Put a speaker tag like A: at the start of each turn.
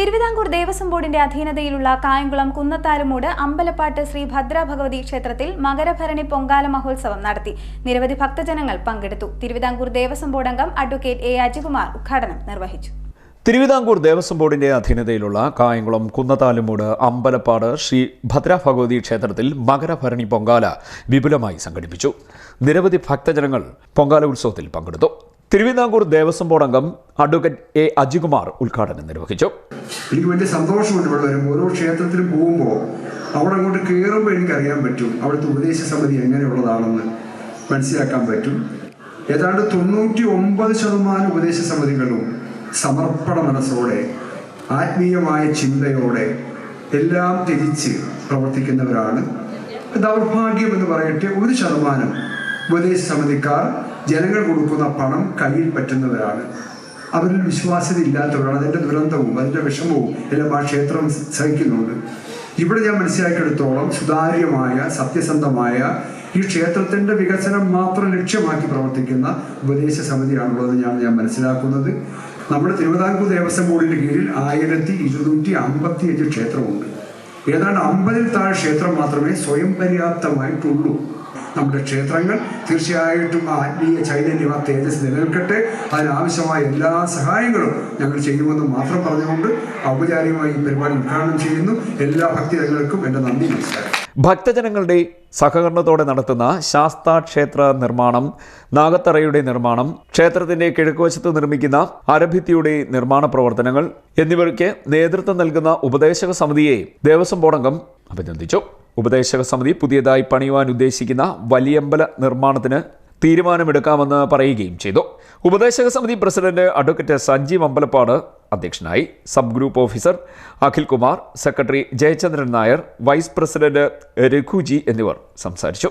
A: തിരുവിതാംകൂർ ദേവസ്വം ബോർഡിന്റെ അധീനതയിലുള്ള കായംകുളം കുന്നത്താലുമൂട് അമ്പലപ്പാട്ട് ശ്രീ ഭദ്ര ഭഗവതി ക്ഷേത്രത്തിൽ മകരഭരണി പൊങ്കാല മഹോത്സവം നടത്തി. നിരവധി ഭക്തജനങ്ങൾ പങ്കെടുത്തു. തിരുവിതാംകൂർ ദേവസ്വം ബോർഡ് അംഗം അഡ്വക്കേറ്റ് എ അജികുമാർ ഉദ്ഘാടനം നിർവഹിച്ചു.
B: തിരുവിതാംകൂർ ദേവസ്വം ബോർഡിന്റെ അധീനതയിലുള്ള കായംകുളം കുന്നത്താലുമൂട് അമ്പലപ്പാട് ശ്രീ ഭദ്ര ഭഗവതി ക്ഷേത്രത്തിൽ മകരഭരണി പൊങ്കാല വിപുലമായി സംഘടിപ്പിച്ചു. നിരവധി ഭക്തജനങ്ങൾ പൊങ്കാല ഉത്സവത്തിൽ പങ്കെടുത്തു. തിരുവിതാംകൂർ ദേവസ്വം ബോർഡ് അംഗം അഡ്വക്കേറ്റ് എ അജികുമാർ ഉദ്ഘാടനം നിർവഹിച്ചു.
C: എനിക്ക് വലിയ സന്തോഷമുണ്ട് ഇവിടെ ഓരോ ക്ഷേത്രത്തിലും പോകുമ്പോൾ അവിടെ അങ്ങോട്ട് കയറുമ്പോൾ എനിക്കറിയാൻ പറ്റും അവിടുത്തെ ഉപദേശ സമിതി എങ്ങനെയുള്ളതാണെന്ന് മനസ്സിലാക്കാൻ പറ്റും. ഏതാണ്ട് തൊണ്ണൂറ്റി ഒമ്പത് ശതമാനം ഉപദേശ സമിതികളും സമർപ്പണ മനസ്സോടെ ആത്മീയമായ ചിന്തയോടെ എല്ലാം തിരിച്ച് പ്രവർത്തിക്കുന്നവരാണ്. ദൗർഭാഗ്യം എന്ന് പറയട്ടെ ഒരു ശതമാനം ഉപദേശ സമിതിക്കാർ ജനങ്ങൾ കൊടുക്കുന്ന പണം കയ്യിൽ പറ്റുന്നവരാണ്. അവരിൽ വിശ്വാസ്യത ഇല്ലാത്തവരാണ് അതിന്റെ ദുരന്തവും അതിന്റെ വിഷമവും എല്ലാം ആ ക്ഷേത്രം സഹിക്കുന്നുണ്ട്. ഇവിടെ ഞാൻ മനസ്സിലാക്കിയെടുത്തോളം സുതാര്യമായ സത്യസന്ധമായ ഈ ക്ഷേത്രത്തിന്റെ വികസനം മാത്രം ലക്ഷ്യമാക്കി പ്രവർത്തിക്കുന്ന ഉപദേശ സമിതിയാണുള്ളത് ഞാൻ ഞാൻ മനസ്സിലാക്കുന്നത്. നമ്മുടെ തിരുവിതാംകൂർ ദേവസ്വം ബോർഡിന്റെ കീഴിൽ ആയിരത്തി ഇരുന്നൂറ്റി അമ്പത്തി അഞ്ച് ക്ഷേത്രമുണ്ട്. ഏതാണ്ട് അമ്പതിൽ താഴെ ക്ഷേത്രം മാത്രമേ സ്വയം പര്യാപ്തമായിട്ടുള്ളൂ. നമ്മുടെ ക്ഷേത്രങ്ങൾ തീർച്ചയായിട്ടും ആ ആത്മീയ ചൈതന്യം ആ തേജസ് നിലനിൽക്കട്ടെ. അതിനാവശ്യമായ എല്ലാ സഹായങ്ങളും ഞങ്ങൾ ചെയ്യുമെന്ന് മാത്രം പറഞ്ഞുകൊണ്ട് ഔപചാരികമായി ഈ പരിപാടി ഉദ്ഘാടനം ചെയ്യുന്നു. എല്ലാ ഭക്തജനങ്ങൾക്കും എന്റെ നന്ദി നമസ്കാരം.
B: ഭക്തജനങ്ങളുടെ സഹകരണത്തോടെ നടത്തുന്ന ശാസ്താ ക്ഷേത്ര നിർമ്മാണം നാഗത്തറയുടെ നിർമ്മാണം ക്ഷേത്രത്തിന്റെ കിഴക്കുവശത്ത് നിർമ്മിക്കുന്ന അരഭിത്തിയുടെ നിർമ്മാണ പ്രവർത്തനങ്ങൾ എന്നിവയ്ക്ക് നേതൃത്വം നൽകുന്ന ഉപദേശക സമിതിയെ ദേവസ്വം ബോർഡംഗം അഭിനന്ദിച്ചു. ഉപദേശക സമിതി പുതിയതായി പണിയുവാൻ ഉദ്ദേശിക്കുന്ന വലിയമ്പല നിർമ്മാണത്തിന് തീരുമാനമെടുക്കാമെന്ന് പറയുകയും ചെയ്തു. ഉപദേശക സമിതി പ്രസിഡന്റ് അഡ്വക്കേറ്റ് സഞ്ജീവ് അമ്പലപ്പാട് അധ്യക്ഷനായി. Sub group officer Akhil Kumar secretary Jayachandran Nair vice president Raghuji എന്നിവർ സംസാരിച്ചു.